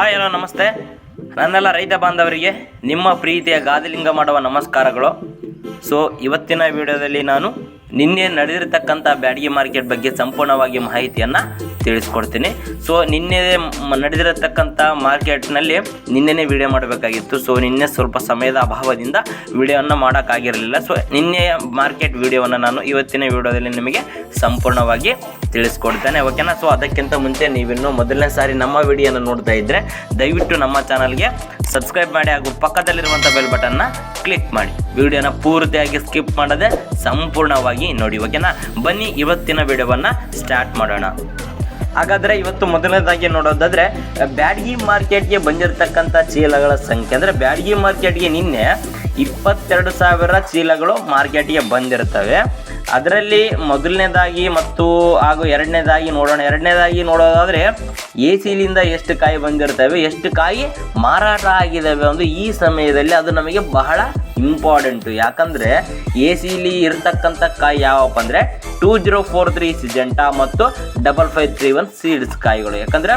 Hi, hello, ನಮಸ್ತೆ. ನನ್ನೆಲ್ಲ ರೈತ ಬಾಂಧವರಿಗೆ ನಿಮ್ಮ ಪ್ರೀತಿಯ ಗಾದಿಲಿಂಗ ಮಾಡುವ ನಮಸ್ಕಾರಗಳು. ಸೊ ಇವತ್ತಿನ ವಿಡಿಯೋದಲ್ಲಿ ನಾನು ನಿನ್ನೆ ನಡೆದಿರತಕ್ಕಂಥ ಬ್ಯಾಡಗಿ ಮಾರ್ಕೆಟ್ ಬಗ್ಗೆ ಸಂಪೂರ್ಣವಾಗಿ ಮಾಹಿತಿಯನ್ನು ತಿಳಿಸ್ಕೊಡ್ತೀನಿ. ಸೊ ನಿನ್ನೆ ನಡೆದಿರತಕ್ಕಂಥ ಮಾರ್ಕೆಟ್ನಲ್ಲಿ ನಿನ್ನೆನೇ ವಿಡಿಯೋ ಮಾಡಬೇಕಾಗಿತ್ತು. ಸೊ ನಿನ್ನೆ ಸ್ವಲ್ಪ ಸಮಯದ ಅಭಾವದಿಂದ ವಿಡಿಯೋವನ್ನು ಮಾಡೋಕ್ಕಾಗಿರಲಿಲ್ಲ. ಸೊ ನಿನ್ನೆಯ ಮಾರ್ಕೆಟ್ ವಿಡಿಯೋವನ್ನು ನಾನು ಇವತ್ತಿನ ವಿಡಿಯೋದಲ್ಲಿ ನಿಮಗೆ ಸಂಪೂರ್ಣವಾಗಿ ತಿಳಿಸ್ಕೊಡ್ತೇನೆ. ಓಕೆನಾ ಸೊ ಅದಕ್ಕಿಂತ ಮುಂಚೆ ನೀವಿನ್ನು ಮೊದಲನೇ ಸಾರಿ ನಮ್ಮ ವಿಡಿಯೋನ ನೋಡ್ತಾ ಇದ್ದರೆ ದಯವಿಟ್ಟು ನಮ್ಮ ಚಾನಲ್ಗೆ ಸಬ್ಸ್ಕ್ರೈಬ್ ಮಾಡಿ ಹಾಗೂ ಪಕ್ಕದಲ್ಲಿರುವಂಥ ಬೆಲ್ ಬಟನ್ನ ಕ್ಲಿಕ್ ಮಾಡಿ. ವಿಡಿಯೋನ ಪೂರ್ತಿಯಾಗಿ ಸ್ಕಿಪ್ ಮಾಡದೆ ಸಂಪೂರ್ಣವಾಗಿ ನೋಡಿ. ಓಕೆನಾ ಬನ್ನಿ, ಇವತ್ತಿನ ವಿಡಿಯೋವನ್ನು ಸ್ಟಾರ್ಟ್ ಮಾಡೋಣ. ಹಾಗಾದರೆ ಇವತ್ತು ಮೊದಲನೇದಾಗಿ ನೋಡೋದಾದರೆ, ಬ್ಯಾಡ್ಗಿ ಮಾರ್ಕೆಟ್ಗೆ ಬಂದಿರತಕ್ಕಂಥ ಚೀಲಗಳ ಸಂಖ್ಯೆ. ಅಂದರೆ ಬ್ಯಾಡ್ಗಿ ಮಾರ್ಕೆಟ್ಗೆ ನಿನ್ನೆ ಇಪ್ಪತ್ತೆರಡು ಸಾವಿರ ಚೀಲಗಳು ಮಾರ್ಕೆಟ್ಗೆ ಬಂದಿರ್ತವೆ. ಅದರಲ್ಲಿ ಮೊದಲನೇದಾಗಿ ಮತ್ತು ಹಾಗೂ ಎರಡನೇದಾಗಿ ನೋಡೋಣ. ಎರಡನೇದಾಗಿ ನೋಡೋದಾದರೆ ಎ ಸಿಲಿಂದ ಎಷ್ಟು ಕಾಯಿ ಬಂದಿರ್ತವೆ, ಎಷ್ಟು ಕಾಯಿ ಮಾರಾಟ ಆಗಿದ್ದಾವೆ ಒಂದು ಈ ಸಮಯದಲ್ಲಿ ಅದು ನಮಗೆ ಬಹಳ ಇಂಪಾರ್ಟೆಂಟು ಯಾಕಂದರೆ ಎ ಸಿಲಿ ಇರತಕ್ಕಂಥ ಕಾಯಿ ಯಾವಪ್ಪ ಅಂದರೆ two zero four three Syngenta ಮತ್ತು double five three one seeds ಕಾಯಿಗಳು. ಯಾಕಂದರೆ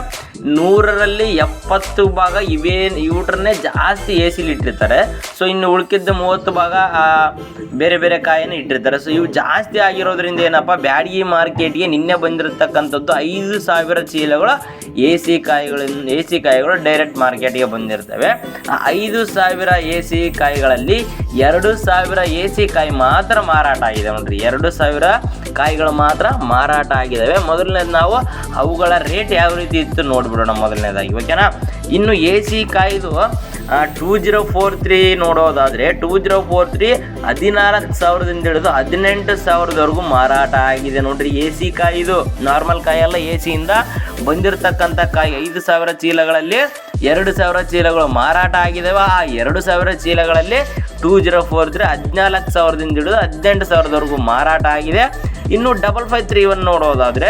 ನೂರರಲ್ಲಿ ಎಪ್ಪತ್ತು ಭಾಗ ಇವೇನು ಇವುಟ್ರನ್ನೇ ಜಾಸ್ತಿ ಎ ಸಿಲಿ ಇಟ್ಟಿರ್ತಾರೆ. ಸೊ ಇನ್ನು ಉಳ್ಕಿದ್ದ ಮೂವತ್ತು ಭಾಗ ಬೇರೆ ಬೇರೆ ಕಾಯಿನ ಇಟ್ಟಿರ್ತಾರೆ. ಸೊ ಇವು ಜಾಸ್ತಿ ಆಗಿರೋದ್ರಿಂದ ಏನಪ್ಪ ಬ್ಯಾಡಗಿ ಮಾರ್ಕೆಟ್ಗೆ ನಿನ್ನೆ ಬಂದಿರತಕ್ಕಂಥದ್ದು ಐದು ಸಾವಿರ ಚೀಲಗಳು ಎ ಸಿ ಕಾಯಿಗಳಿಂದ ಎ ಸಿ ಕಾಯಿಗಳು ಡೈರೆಕ್ಟ್ ಮಾರ್ಕೆಟ್ಗೆ ಬಂದಿರ್ತವೆ. ಐದು ಸಾವಿರ ಎ ಸಿ ಕಾಯಿಗಳಲ್ಲಿ ಎರಡು ಸಾವಿರ ಎ ಸಿ ಕಾಯಿ ಮಾತ್ರ ಮಾರಾಟ ಆಗಿದೆ. ನೋಡ್ರಿ ಎರಡು ಸಾವಿರ ಕಾಯಿಗಳು ಮಾತ್ರ ಮಾರಾಟ ಆಗಿದ್ದಾವೆ. ಮೊದಲನೇದು ನಾವು ಅವುಗಳ ರೇಟ್ ಯಾವ ರೀತಿ ಇತ್ತು ನೋಡ್ಬಿಡೋಣ ಮೊದಲನೇದಾಗಿ ಓಕೆನಾ ಇನ್ನು ಎ ಸಿ ಕಾಯ್ದು ಟೂ ಜೀರೋ ಫೋರ್ ತ್ರೀ ನೋಡೋದಾದರೆ ಟೂ ಜೀರೋ ಫೋರ್ ತ್ರೀ ಹದಿನಾಲ್ಕು ಸಾವಿರದಿಂದ ಹಿಡಿದು ಹದಿನೆಂಟು ಸಾವಿರದವರೆಗೂ ಮಾರಾಟ ಆಗಿದೆ. ನೋಡ್ರಿ ಎ ಸಿ ಕಾಯಿದು ನಾರ್ಮಲ್ ಕಾಯಲ್ಲ ಎ ಸಿಯಿಂದ ಬಂದಿರತಕ್ಕಂಥ ಕಾಯಿ ಐದು ಸಾವಿರ ಚೀಲಗಳಲ್ಲಿ ಎರಡು ಸಾವಿರ ಚೀಲಗಳು ಮಾರಾಟ ಆಗಿದಾವೆ. ಆ ಎರಡು ಸಾವಿರ ಚೀಲಗಳಲ್ಲಿ ಟೂ ಜೀರೋ ಫೋರ್ ತ್ರೀ ಹದಿನಾಲ್ಕು ಸಾವಿರದಿಂದ ಹಿಡಿದು ಹದಿನೆಂಟು ಸಾವಿರದವರೆಗೂ ಮಾರಾಟ ಆಗಿದೆ. ಇನ್ನು ಡಬಲ್ ಫೈವ್ ತ್ರೀ ಒನ್ ನೋಡೋದಾದರೆ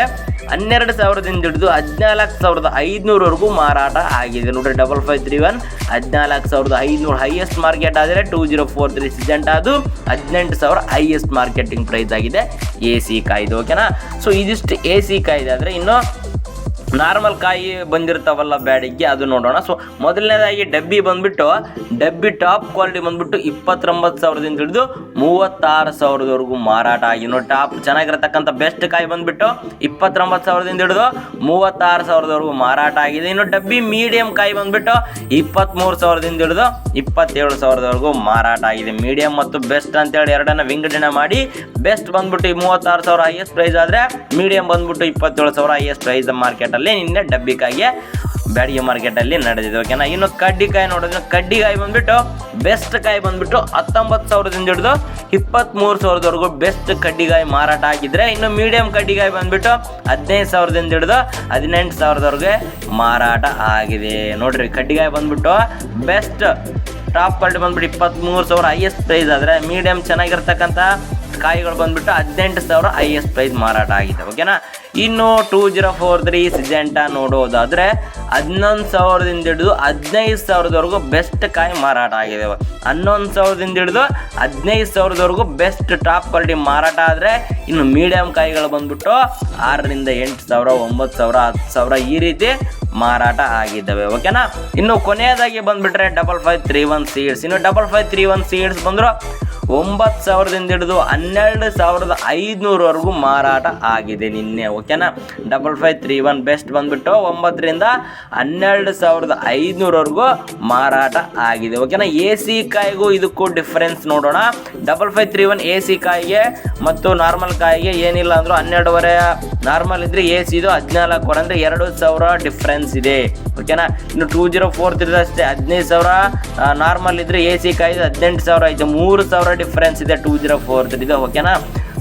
ಹನ್ನೆರಡು ಸಾವಿರದಿಂದ ಹಿಡಿದು ಹದಿನಾಲ್ಕು ಸಾವಿರದ ಐದುನೂರವರೆಗೂ ಮಾರಾಟ ಆಗಿದೆ. ನೋಡಿರಿ, ಡಬಲ್ ಫೈವ್ ತ್ರೀ ಒನ್ ಹದಿನಾಲ್ಕು ಸಾವಿರದ ಐದುನೂರು ಹೈಯೆಸ್ಟ್ ಮಾರ್ಕೆಟ್ ಆದರೆ two zero four three Syngenta ಅದು ಹದಿನೆಂಟು ಸಾವಿರ ಹೈಯೆಸ್ಟ್ ಮಾರ್ಕೆಟಿಂಗ್ ಪ್ರೈಸ್ ಆಗಿದೆ. ಎ ಸಿ ಕಾಯ್ದು ಓಕೆನಾ ಸೊ ಇದಿಷ್ಟು ಎ ಸಿ ಕಾಯ್ದೆ. ಆದರೆ ಇನ್ನು ನಾರ್ಮಲ್ ಕಾಯಿ ಬಂದಿರ್ತಾವಲ್ಲ ಬ್ಯಾಡಿಗೆ, ಅದು ನೋಡೋಣ. ಸೊ ಮೊದಲನೇದಾಗಿ ಡಬ್ಬಿ ಬಂದ್ಬಿಟ್ಟು, ಡಬ್ಬಿ ಟಾಪ್ ಕ್ವಾಲಿಟಿ ಬಂದ್ಬಿಟ್ಟು ಇಪ್ಪತ್ತೊಂಬತ್ತು ಸಾವಿರದಿಂದ ಹಿಡಿದು ಮೂವತ್ತಾರು ಸಾವಿರದವರೆಗೂ ಮಾರಾಟ ಆಗಿ ನೋಡಿ, ಟಾಪ್ ಚೆನ್ನಾಗಿರತಕ್ಕಂಥ ಬೆಸ್ಟ್ ಕಾಯಿ ಬಂದ್ಬಿಟ್ಟು ಇಪ್ಪತ್ತೊಂಬತ್ತು ಸಾವಿರದಿಂದ ಹಿಡಿದು ಮೂವತ್ತಾರು ಸಾವಿರದವರೆಗೂ ಮಾರಾಟ ಆಗಿದೆ. ಇನ್ನು ಡಬ್ಬಿ ಮೀಡಿಯಂ ಕಾಯಿ ಬಂದ್ಬಿಟ್ಟು ಇಪ್ಪತ್ತ್ಮೂರು ಸಾವಿರದಿಂದ ಹಿಡಿದು ಇಪ್ಪತ್ತೇಳು ಸಾವಿರದವರೆಗೂ ಮಾರಾಟ ಆಗಿದೆ. ಮೀಡಿಯಂ ಮತ್ತು ಬೆಸ್ಟ್ ಅಂತೇಳಿ ಎರಡನ್ನ ವಿಂಗಡಣೆ ಮಾಡಿ, ಬೆಸ್ಟ್ ಬಂದ್ಬಿಟ್ಟು ಮೂವತ್ತಾರು ಸಾವಿರ ಹೈಯೆಸ್ಟ್ ಪ್ರೈಸ್ ಆದರೆ ಮೀಡಿಯಂ ಬಂದ್ಬಿಟ್ಟು ಇಪ್ಪತ್ತೇಳು ಸಾವಿರ ಹೈಯೆಸ್ಟ್ ಪ್ರೈಸ್ ಮಾರ್ಕೆಟಲ್ಲಿ ನಿನ್ನೆ ಡಬ್ಬಿಕಾಯಿಗೆ ಬ್ಯಾಡಿಗೆ ಮಾರ್ಕೆಟಲ್ಲಿ ನಡೆದಿದೆ ಓಕೆನಾ ಇನ್ನು ಕಡ್ಡಿಕಾಯಿ ನೋಡಿದ್ರೆ ಕಡ್ಡಿಕಾಯಿ ಬಂದುಬಿಟ್ಟು ಬೆಸ್ಟ್ ಕಾಯಿ ಬಂದ್ಬಿಟ್ಟು ಹತ್ತೊಂಬತ್ತು ಸಾವಿರದಿಂದ ಹಿಡಿದು ಇಪ್ಪತ್ತ್ಮೂರು ಸಾವಿರದವರೆಗೂ ಬೆಸ್ಟ್ ಕಡ್ಡಿಕಾಯಿ ಮಾರಾಟ ಆಗಿದ್ರೆ ಇನ್ನು ಮೀಡಿಯಂ ಕಡ್ಡಿಕಾಯಿ ಬಂದ್ಬಿಟ್ಟು ಹದಿನೈದು ಸಾವಿರದಿಂದ ಹಿಡಿದು ಹದಿನೆಂಟು ಸಾವಿರದವರೆಗೆ ಮಾರಾಟ ಆಗಿದೆ. ನೋಡ್ರಿ, ಕಡ್ಡಿಕಾಯಿ ಬಂದ್ಬಿಟ್ಟು ಬೆಸ್ಟ್ ಟಾಪ್ ಕ್ವಾಲಿಟಿ ಬಂದ್ಬಿಟ್ಟು ಇಪ್ಪತ್ತ್ಮೂರು ಸಾವಿರ ಹೈಯೆಸ್ಟ್ ಪ್ರೈಸ್ ಆದರೆ ಮೀಡಿಯಂ ಚೆನ್ನಾಗಿರ್ತಕ್ಕಂಥ ಕಾಯಿಗಳು ಬಂದ್ಬಿಟ್ಟು ಹದಿನೆಂಟು ಸಾವಿರ ಹೈಯೆಸ್ಟ್ ಪ್ರೈಸ್ ಮಾರಾಟ ಆಗಿದೆ ಓಕೆನಾ ಇನ್ನು two zero four three Syngenta ನೋಡೋದಾದರೆ ಹನ್ನೊಂದು ಸಾವಿರದಿಂದ ಹಿಡಿದು ಹದಿನೈದು ಸಾವಿರದವರೆಗೂ ಬೆಸ್ಟ್ ಕಾಯಿ ಮಾರಾಟ ಆಗಿದೆ. ಹನ್ನೊಂದು ಸಾವಿರದಿಂದ ಹಿಡಿದು ಹದಿನೈದು ಸಾವಿರದವರೆಗೂ ಬೆಸ್ಟ್ ಟಾಪ್ ಕ್ವಾಲಿಟಿ ಮಾರಾಟ ಆದರೆ ಇನ್ನು ಮೀಡಿಯಂ ಕಾಯಿಗಳು ಬಂದ್ಬಿಟ್ಟು ಆರರಿಂದ ಎಂಟು ಸಾವಿರ, ಒಂಬತ್ತು ಸಾವಿರ, ಹತ್ತು ಸಾವಿರ ಈ ರೀತಿ ಮಾರಾಟ ಆಗಿದ್ದಾವೆ. ಓಕೆನಾ ಇನ್ನು ಕೊನೆಯದಾಗಿ ಬಂದ್ಬಿಟ್ರೆ double five three one seeds ಇನ್ನು double five three one seeds ಬಂದರು ಒಂಬತ್ತು ಸಾವಿರದಿಂದ ಹಿಡಿದು ಹನ್ನೆರಡು ಸಾವಿರದ ಐದುನೂರವರೆಗೂ ಮಾರಾಟ ಆಗಿದೆ ನಿನ್ನೆ, ಓಕೆನಾ? Double five three one best ಬಂದುಬಿಟ್ಟು ಒಂಬತ್ತರಿಂದ ಹನ್ನೆರಡು ಸಾವಿರದ ಐದುನೂರವರೆಗೂ ಮಾರಾಟ ಆಗಿದೆ, ಓಕೆನಾ? ಎ ಸಿ ಕಾಯಿಗೂ ಇದಕ್ಕೂ ಡಿಫ್ರೆನ್ಸ್ ನೋಡೋಣ. Double five three one A C ಕಾಯಿಗೆ ಮತ್ತು ನಾರ್ಮಲ್ ಕಾಯಿಗೆ ಏನಿಲ್ಲ ಅಂದರೂ ಹನ್ನೆರಡುವರೆ ನಾರ್ಮಲ್ ಇದ್ದರೆ ಎ ಸಿದು ಹದಿನಾಲ್ಕುವರೆ ಅಂದರೆ ಎರಡು ಸಾವಿರ ಡಿಫ್ರೆನ್ಸ್ ಇದೆ, ಓಕೆನಾ? ಇನ್ನು ಟೂ ಜೀರೋ ಫೋರ್ ತ್ರೀ ಅಷ್ಟೇ ಹದಿನೈದು ಸಾವಿರ ನಾರ್ಮಲ್ ಇದ್ರೆ ಎ ಸಿ ಕಾಯಿದು ಹದಿನೆಂಟು ಸಾವಿರ ಐತೆ ಮೂರು ಸಾವಿರ ಡಿಫ್ರೆನ್ಸ್ ಇದೆ ಟೂ ಜೀರೋ ಫೋರ್ ಇದೆ ಓಕೆನಾ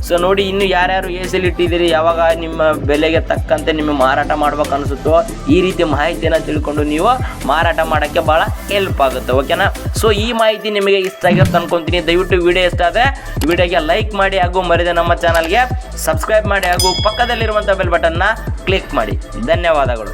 ಸೊ ನೋಡಿ, ಇನ್ನು ಯಾರ್ಯಾರು ಎ ಸಿಲಿ ಇಟ್ಟಿದ್ದೀರಿ, ಯಾವಾಗ ನಿಮ್ಮ ಬೆಲೆಗೆ ತಕ್ಕಂತೆ ನಿಮಗೆ ಮಾರಾಟ ಮಾಡ್ಬೇಕು ಅನಿಸುತ್ತೋ, ಈ ರೀತಿ ಮಾಹಿತಿಯನ್ನು ತಿಳ್ಕೊಂಡು ನೀವು ಮಾರಾಟ ಮಾಡೋಕ್ಕೆ ಭಾಳ ಹೆಲ್ಪ್ ಆಗುತ್ತೆ ಓಕೆನಾ ಸೊ ಈ ಮಾಹಿತಿ ನಿಮಗೆ ಇಷ್ಟ ಆಗಿರುತ್ತೆ ಅನ್ಕೊಂತೀನಿ. ದಯವಿಟ್ಟು ವಿಡಿಯೋ ಇಷ್ಟ ಆದರೆ ವಿಡಿಯೋಗೆ ಲೈಕ್ ಮಾಡಿ ಹಾಗೂ ಮರಿದ ನಮ್ಮ ಚಾನಲ್ಗೆ ಸಬ್ಸ್ಕ್ರೈಬ್ ಮಾಡಿ ಹಾಗೂ ಪಕ್ಕದಲ್ಲಿರುವಂಥ ಬೆಲ್ ಬಟನ್ನ ಕ್ಲಿಕ್ ಮಾಡಿ. ಧನ್ಯವಾದಗಳು.